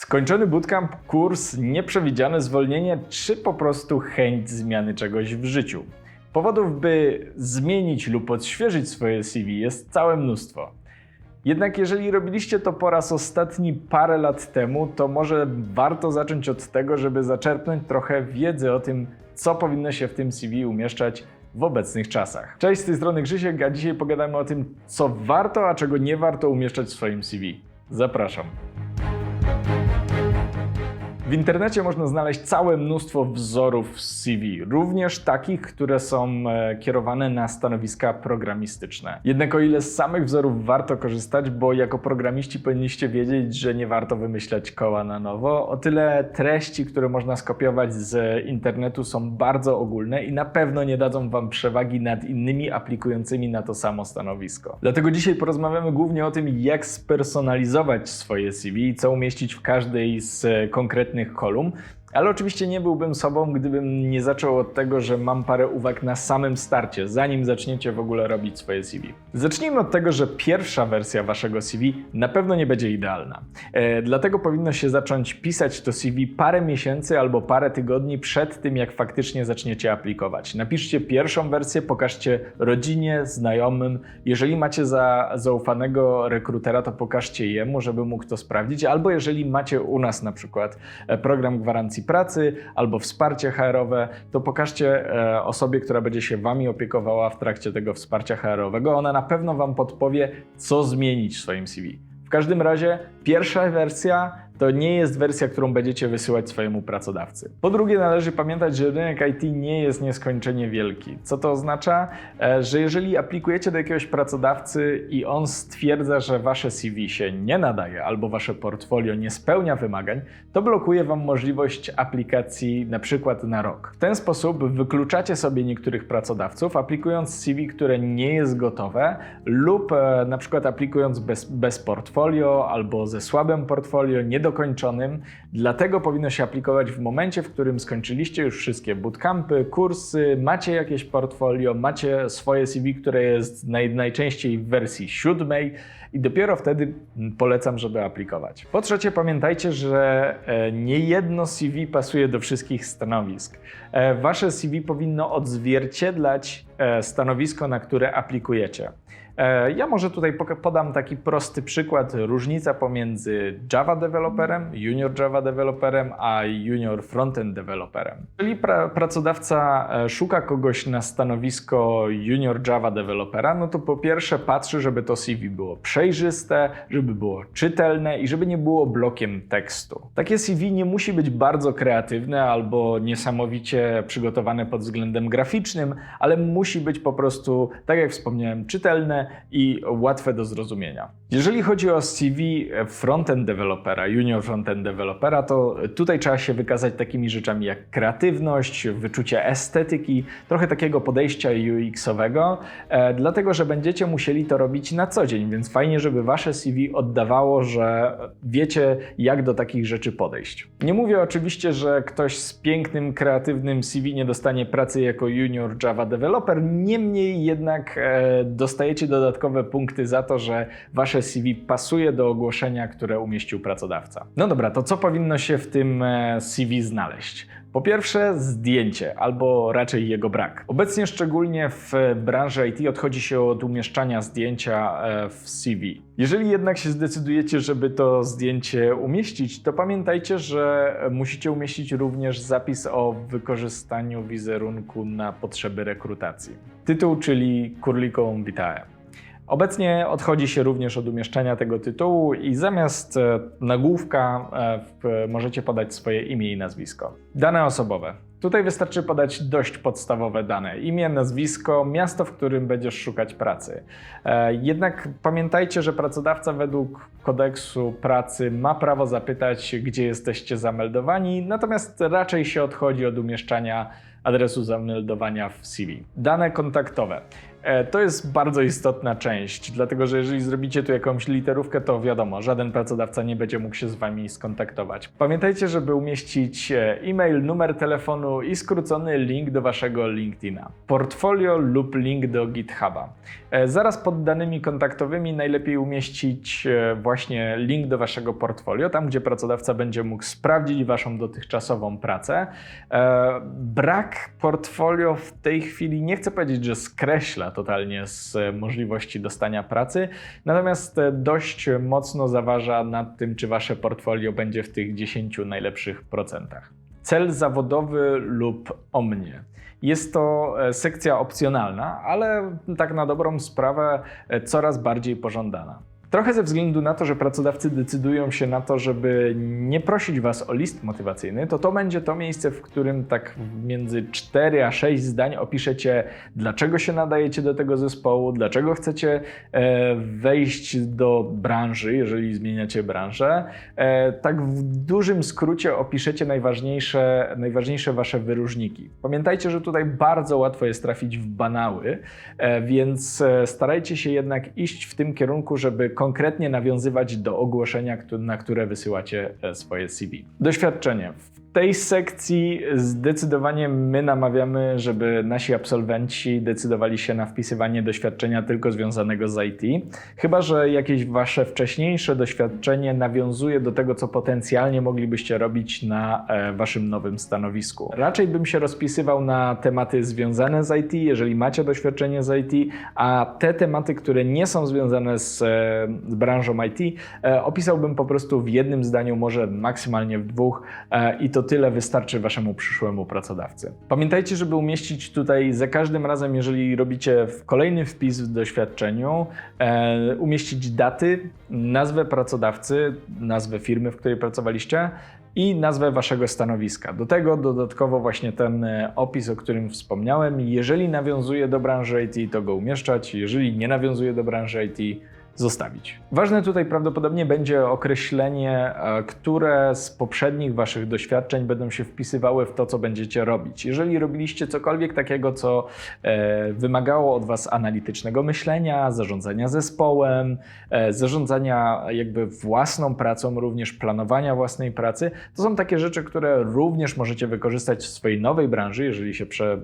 Skończony bootcamp, kurs, nieprzewidziane zwolnienie, czy po prostu chęć zmiany czegoś w życiu. Powodów, by zmienić lub odświeżyć swoje CV jest całe mnóstwo. Jednak jeżeli robiliście to po raz ostatni parę lat temu, to może warto zacząć od tego, żeby zaczerpnąć trochę wiedzy o tym, co powinno się w tym CV umieszczać w obecnych czasach. Cześć, z tej strony Krzysiek, a dzisiaj pogadamy o tym, co warto, a czego nie warto umieszczać w swoim CV. Zapraszam. W internecie można znaleźć całe mnóstwo wzorów CV, również takich, które są e, kierowane na stanowiska programistyczne. Jednak o ile z samych wzorów warto korzystać, bo jako programiści powinniście wiedzieć, że nie warto wymyślać koła na nowo, o tyle treści, które można skopiować z internetu są bardzo ogólne i na pewno nie dadzą Wam przewagi nad innymi aplikującymi na to samo stanowisko. Dlatego dzisiaj porozmawiamy głównie o tym, jak spersonalizować swoje CV i co umieścić w każdej z e, konkretnych kolumn. Ale oczywiście nie byłbym sobą, gdybym nie zaczął od tego, że mam parę uwag na samym starcie, zanim zaczniecie w ogóle robić swoje CV. Zacznijmy od tego, że pierwsza wersja waszego CV na pewno nie będzie idealna. E, dlatego powinno się zacząć pisać to CV parę miesięcy albo parę tygodni przed tym, jak faktycznie zaczniecie aplikować. Napiszcie pierwszą wersję, pokażcie rodzinie, znajomym. Jeżeli macie za, zaufanego rekrutera, to pokażcie jemu, żeby mógł to sprawdzić. Albo jeżeli macie u nas na przykład e, program gwarancji pracy albo wsparcie HR-owe, to pokażcie e, osobie, która będzie się Wami opiekowała w trakcie tego wsparcia HR-owego. Ona na pewno Wam podpowie, co zmienić w swoim CV. W każdym razie pierwsza wersja to nie jest wersja, którą będziecie wysyłać swojemu pracodawcy. Po drugie, należy pamiętać, że rynek IT nie jest nieskończenie wielki. Co to oznacza? E, Że jeżeli aplikujecie do jakiegoś pracodawcy i on stwierdza, że wasze CV się nie nadaje albo wasze portfolio nie spełnia wymagań, to blokuje wam możliwość aplikacji na przykład na rok. W ten sposób wykluczacie sobie niektórych pracodawców, aplikując CV, które nie jest gotowe lub e, na przykład aplikując bez, bez portfolio albo ze słabym portfolio, niedokończonym. Dlatego powinno się aplikować w momencie, w którym skończyliście już wszystkie bootcampy, kursy, macie jakieś portfolio, macie swoje CV, które jest naj, najczęściej w wersji siódmej i dopiero wtedy polecam, żeby aplikować. Po trzecie, pamiętajcie, że e, nie jedno CV pasuje do wszystkich stanowisk. E, Wasze CV powinno odzwierciedlać e, stanowisko, na które aplikujecie. E, Ja może tutaj podam taki prosty przykład. Różnica pomiędzy Java developerem, junior Java developerem, a junior frontend developerem. Jeżeli pra- pracodawca e, szuka kogoś na stanowisko junior Java developera, no to po pierwsze patrzy, żeby to CV było przejrzyste, żeby było czytelne i żeby nie było blokiem tekstu. Takie CV nie musi być bardzo kreatywne albo niesamowicie przygotowane pod względem graficznym, ale musi być po prostu, tak jak wspomniałem, czytelne i łatwe do zrozumienia. Jeżeli chodzi o CV frontend dewelopera, junior frontend dewelopera, to tutaj trzeba się wykazać takimi rzeczami jak kreatywność, wyczucie estetyki, trochę takiego podejścia UX-owego, e, dlatego że będziecie musieli to robić na co dzień, więc fajnie, żeby wasze CV oddawało, że wiecie, jak do takich rzeczy podejść. Nie mówię oczywiście, że ktoś z pięknym, kreatywnym CV nie dostanie pracy jako junior Java developer, niemniej jednak e, dostajecie dodatkowe punkty za to, że wasze CV pasuje do ogłoszenia, które umieścił pracodawca. No dobra, to co powinno się w tym e, CV znaleźć? Po pierwsze, zdjęcie, albo raczej jego brak. Obecnie, szczególnie w branży IT, odchodzi się od umieszczania zdjęcia e, w CV. Jeżeli jednak się zdecydujecie, żeby to zdjęcie umieścić, to pamiętajcie, że musicie umieścić również zapis o wykorzystaniu wizerunku na potrzeby rekrutacji. Tytuł, czyli Curlicum Vitae. Obecnie odchodzi się również od umieszczania tego tytułu i zamiast e, nagłówka e, możecie podać swoje imię i nazwisko. Dane osobowe. Tutaj wystarczy podać dość podstawowe dane: imię, nazwisko, miasto, w którym będziesz szukać pracy. E, Jednak pamiętajcie, że pracodawca według kodeksu pracy ma prawo zapytać, gdzie jesteście zameldowani, natomiast raczej się odchodzi od umieszczania adresu zameldowania w CV. Dane kontaktowe. E, To jest bardzo istotna część, dlatego że jeżeli zrobicie tu jakąś literówkę, to wiadomo, żaden pracodawca nie będzie mógł się z Wami skontaktować. Pamiętajcie, żeby umieścić e, e-mail, numer telefonu i skrócony link do Waszego LinkedIna, portfolio lub link do GitHuba. E, Zaraz pod danymi kontaktowymi najlepiej umieścić właśnie link do Waszego portfolio, tam gdzie pracodawca będzie mógł sprawdzić Waszą dotychczasową pracę. Brak portfolio w tej chwili nie chcę powiedzieć, że skreśla totalnie z możliwości dostania pracy, natomiast e, dość mocno zaważa nad tym, czy Wasze portfolio będzie w tych 10 najlepszych procentach. Cel zawodowy lub o mnie. Jest to e, sekcja opcjonalna, ale tak na dobrą sprawę e, coraz bardziej pożądana. Trochę ze względu na to, że pracodawcy decydują się na to, żeby nie prosić Was o list motywacyjny, to to będzie to miejsce, w którym tak między 4 a 6 zdań opiszecie, dlaczego się nadajecie do tego zespołu, dlaczego chcecie e, wejść do branży, jeżeli zmieniacie branżę. E, tak w dużym skrócie opiszecie najważniejsze, najważniejsze Wasze wyróżniki. Pamiętajcie, że tutaj bardzo łatwo jest trafić w banały, e, więc starajcie się jednak iść w tym kierunku, żeby konkretnie nawiązywać do ogłoszenia, na które wysyłacie e, swoje CV. Doświadczenie. Tej sekcji zdecydowanie my namawiamy, żeby nasi absolwenci decydowali się na wpisywanie doświadczenia tylko związanego z IT. Chyba, że jakieś wasze wcześniejsze doświadczenie nawiązuje do tego, co potencjalnie moglibyście robić na e, waszym nowym stanowisku. Raczej bym się rozpisywał na tematy związane z IT, jeżeli macie doświadczenie z IT, a te tematy, które nie są związane z, e, z branżą IT, e, opisałbym po prostu w jednym zdaniu, może maksymalnie w dwóch i to tyle wystarczy waszemu przyszłemu pracodawcy. Pamiętajcie, żeby umieścić tutaj za każdym razem, jeżeli robicie kolejny wpis w doświadczeniu, e, umieścić daty, nazwę pracodawcy, nazwę firmy, w której pracowaliście i nazwę waszego stanowiska. Do tego dodatkowo właśnie ten e, opis, o którym wspomniałem. Jeżeli nawiązuje do branży IT, to go umieszczać. Jeżeli nie nawiązuje do branży IT, zostawić. Ważne tutaj prawdopodobnie będzie określenie, e, które z poprzednich Waszych doświadczeń będą się wpisywały w to, co będziecie robić. Jeżeli robiliście cokolwiek takiego, co e, wymagało od Was analitycznego myślenia, zarządzania zespołem, e, zarządzania jakby własną pracą, również planowania własnej pracy, to są takie rzeczy, które również możecie wykorzystać w swojej nowej branży, jeżeli się prze,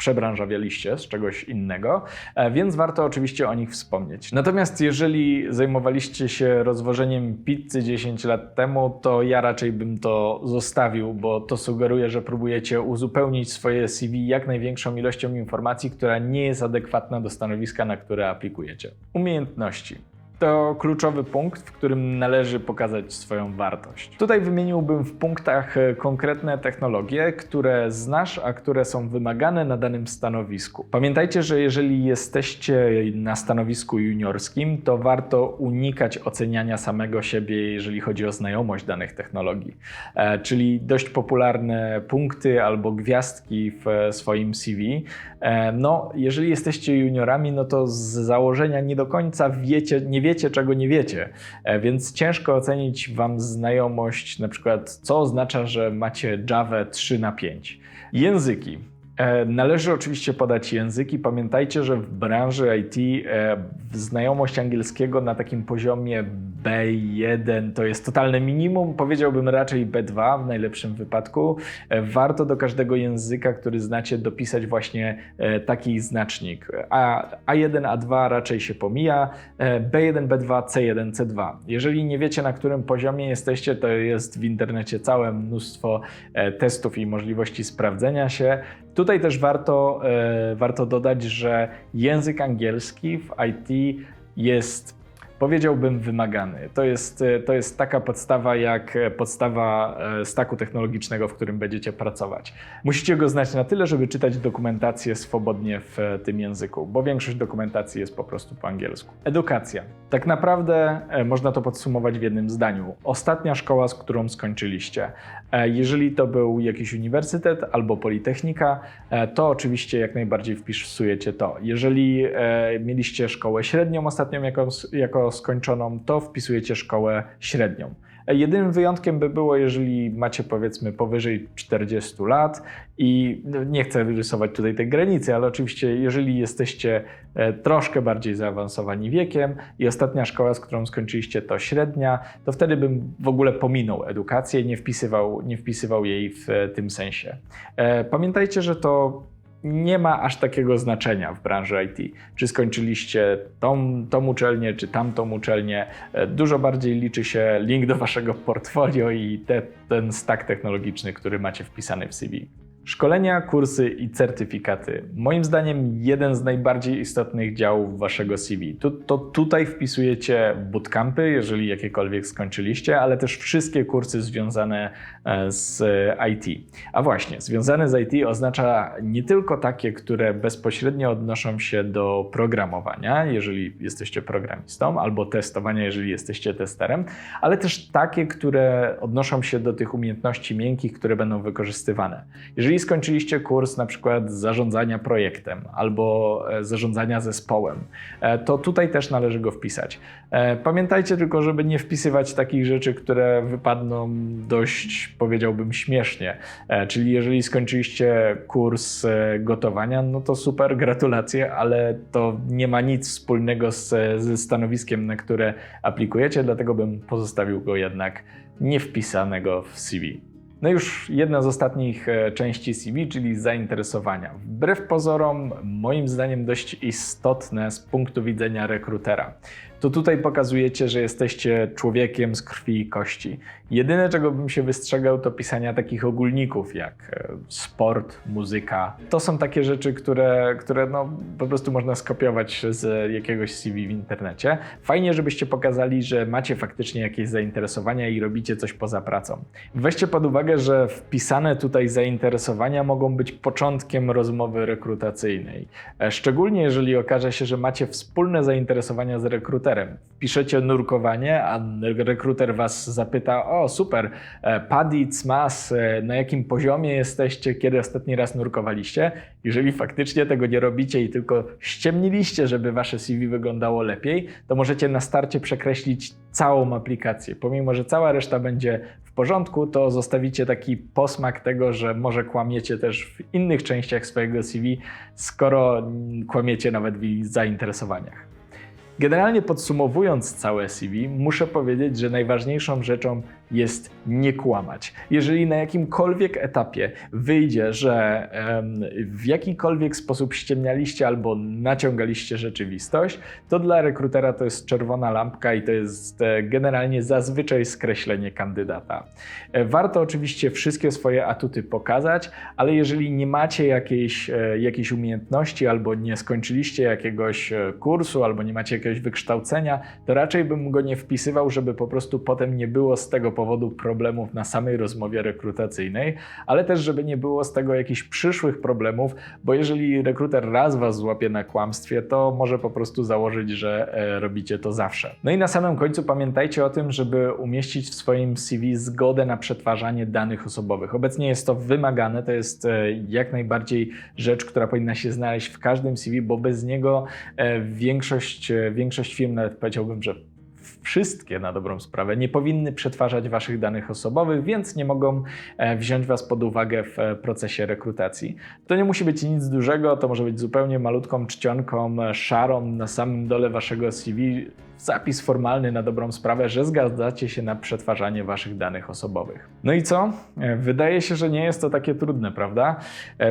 przebranżawialiście z czegoś innego, e, więc warto oczywiście o nich wspomnieć. Natomiast jeżeli zajmowaliście się rozwożeniem pizzy 10 lat temu, to ja raczej bym to zostawił, bo to sugeruje, że próbujecie uzupełnić swoje CV jak największą ilością informacji, która nie jest adekwatna do stanowiska, na które aplikujecie. Umiejętności. To kluczowy punkt, w którym należy pokazać swoją wartość. Tutaj wymieniłbym w punktach e, konkretne technologie, które znasz, a które są wymagane na danym stanowisku. Pamiętajcie, że jeżeli jesteście na stanowisku juniorskim, to warto unikać oceniania samego siebie, jeżeli chodzi o znajomość danych technologii. E, czyli dość popularne punkty albo gwiazdki w e, swoim CV. E, no, jeżeli jesteście juniorami, no to z założenia nie do końca wiecie, nie wiecie, czego nie wiecie, e, więc ciężko ocenić Wam znajomość, na przykład, co oznacza, że macie Java 3 na 5. Języki. E, Należy oczywiście podać języki. Pamiętajcie, że w branży IT e, znajomość angielskiego na takim poziomie B1 to jest totalne minimum. Powiedziałbym raczej B2 w najlepszym wypadku. E, Warto do każdego języka, który znacie, dopisać właśnie taki znacznik. A, A1, A2 raczej się pomija, e, B1, B2, C1, C2. Jeżeli nie wiecie, na którym poziomie jesteście, to jest w internecie całe mnóstwo testów i możliwości sprawdzenia się. Tutaj też warto, e, warto dodać, że język angielski w IT jest powiedziałbym wymagany. To jest, e, to jest taka podstawa jak podstawa e, staku technologicznego, w którym będziecie pracować. Musicie go znać na tyle, żeby czytać dokumentację swobodnie w tym języku, bo większość dokumentacji jest po prostu po angielsku. Edukacja. Tak naprawdę e, można to podsumować w jednym zdaniu. Ostatnia szkoła, z którą skończyliście. E, Jeżeli to był jakiś uniwersytet albo politechnika, e, to oczywiście jak najbardziej wpisujecie to. Jeżeli mieliście szkołę średnią ostatnią jako, jako skończoną, to wpisujecie szkołę średnią. E, Jedynym wyjątkiem by było, jeżeli macie powiedzmy powyżej 40 lat i no, nie chcę rysować tutaj tej granicy, ale oczywiście jeżeli jesteście e, troszkę bardziej zaawansowani wiekiem i ostatnia szkoła, z którą skończyliście to średnia, to wtedy bym w ogóle pominął edukację, nie wpisywał, nie wpisywał jej w e, tym sensie. Pamiętajcie, że to nie ma aż takiego znaczenia w branży IT. Czy skończyliście tą, tą uczelnię, czy tamtą uczelnię. E, Dużo bardziej liczy się link do waszego portfolio i te, ten stack technologiczny, który macie wpisany w CV. Szkolenia, kursy i certyfikaty. Moim zdaniem jeden z najbardziej istotnych działów waszego CV. Tu, to tutaj wpisujecie bootcampy, jeżeli jakiekolwiek skończyliście, ale też wszystkie kursy związane e, z IT. A właśnie, związane z IT oznacza nie tylko takie, które bezpośrednio odnoszą się do programowania, jeżeli jesteście programistą, albo testowania, jeżeli jesteście testerem, ale też takie, które odnoszą się do tych umiejętności miękkich, które będą wykorzystywane. Jeżeli skończyliście kurs na przykład zarządzania projektem albo e, zarządzania zespołem, e, to tutaj też należy go wpisać. E, Pamiętajcie tylko, żeby nie wpisywać takich rzeczy, które wypadną dość, powiedziałbym, śmiesznie. Czyli jeżeli skończyliście kurs gotowania, no to super, gratulacje, ale to nie ma nic wspólnego z, ze stanowiskiem, na które aplikujecie, dlatego bym pozostawił go jednak niewpisanego w CV. No już jedna z ostatnich e, części CV, czyli zainteresowania. Wbrew pozorom, moim zdaniem dość istotne z punktu widzenia rekrutera. To tutaj pokazujecie, że jesteście człowiekiem z krwi i kości. Jedyne, czego bym się wystrzegał, to pisania takich ogólników jak e, sport, muzyka. To są takie rzeczy, które, które no, po prostu można skopiować z jakiegoś CV w internecie. Fajnie, żebyście pokazali, że macie faktycznie jakieś zainteresowania i robicie coś poza pracą. Weźcie pod uwagę, że wpisane tutaj zainteresowania mogą być początkiem rozmowy rekrutacyjnej. E, Szczególnie jeżeli okaże się, że macie wspólne zainteresowania z rekruterem. Piszecie nurkowanie, a rekruter was zapyta: O, super, e, Paddy, CMAS, e, na jakim poziomie jesteście, kiedy ostatni raz nurkowaliście? Jeżeli faktycznie tego nie robicie i tylko ściemniliście, żeby wasze CV wyglądało lepiej, to możecie na starcie przekreślić całą aplikację. Pomimo, że cała reszta będzie w porządku, to zostawicie taki posmak tego, że może kłamiecie też w innych częściach swojego CV, skoro kłamiecie nawet w zainteresowaniach. Generalnie podsumowując całe CV, muszę powiedzieć, że najważniejszą rzeczą jest nie kłamać. Jeżeli na jakimkolwiek etapie wyjdzie, że w jakikolwiek sposób ściemnialiście albo naciągaliście rzeczywistość, to dla rekrutera to jest czerwona lampka i to jest e, generalnie zazwyczaj skreślenie kandydata. E, Warto oczywiście wszystkie swoje atuty pokazać, ale jeżeli nie macie jakiejś, e, jakiejś umiejętności albo nie skończyliście jakiegoś kursu albo nie macie jakiegoś wykształcenia, to raczej bym go nie wpisywał, żeby po prostu potem nie było z tego powodu problemów na samej rozmowie rekrutacyjnej, ale też żeby nie było z tego jakichś przyszłych problemów, bo jeżeli rekruter raz was złapie na kłamstwie, to może po prostu założyć, że e, robicie to zawsze. No i na samym końcu pamiętajcie o tym, żeby umieścić w swoim CV zgodę na przetwarzanie danych osobowych. Obecnie jest to wymagane, to jest e, jak najbardziej rzecz, która powinna się znaleźć w każdym CV, bo bez niego e, większość, większość firm, nawet powiedziałbym, że wszystkie na dobrą sprawę nie powinny przetwarzać waszych danych osobowych, więc nie mogą e, wziąć was pod uwagę w e, procesie rekrutacji. To nie musi być nic dużego, to może być zupełnie malutką czcionką e, szarą na samym dole waszego CV, zapis formalny na dobrą sprawę, że zgadzacie się na przetwarzanie waszych danych osobowych. No i co? Wydaje się, że nie jest to takie trudne, prawda?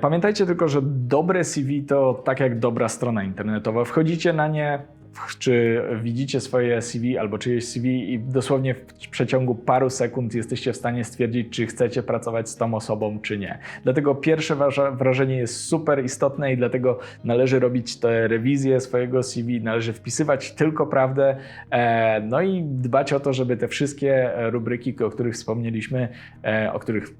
Pamiętajcie tylko, że dobre CV to tak jak dobra strona internetowa. Wchodzicie na nie, czy widzicie swoje CV albo czyjeś CV i dosłownie w przeciągu paru sekund jesteście w stanie stwierdzić, czy chcecie pracować z tą osobą, czy nie. Dlatego pierwsze wrażenie jest super istotne i dlatego należy robić te rewizje swojego CV, należy wpisywać tylko prawdę, e, no i dbać o to, żeby te wszystkie e, rubryki, o których wspomnieliśmy, e, o których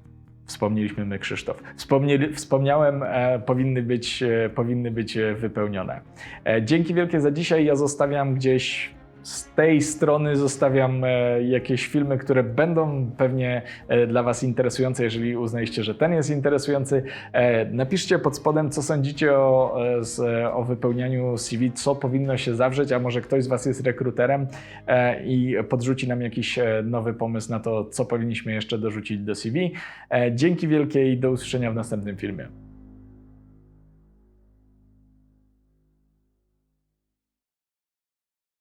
Wspomnieliśmy my, Krzysztof. Wspomnieli, wspomniałem, e, powinny, być, e, powinny być e, wypełnione. E, dzięki wielkie za dzisiaj. Ja zostawiam gdzieś Z tej strony zostawiam e, jakieś filmy, które będą pewnie e, dla Was interesujące, jeżeli uznaliście, że ten jest interesujący. E, Napiszcie pod spodem, co sądzicie o, o wypełnianiu CV, co powinno się zawrzeć, a może ktoś z Was jest rekruterem i podrzuci nam jakiś nowy pomysł na to, co powinniśmy jeszcze dorzucić do CV. Dzięki wielkie i do usłyszenia w następnym filmie.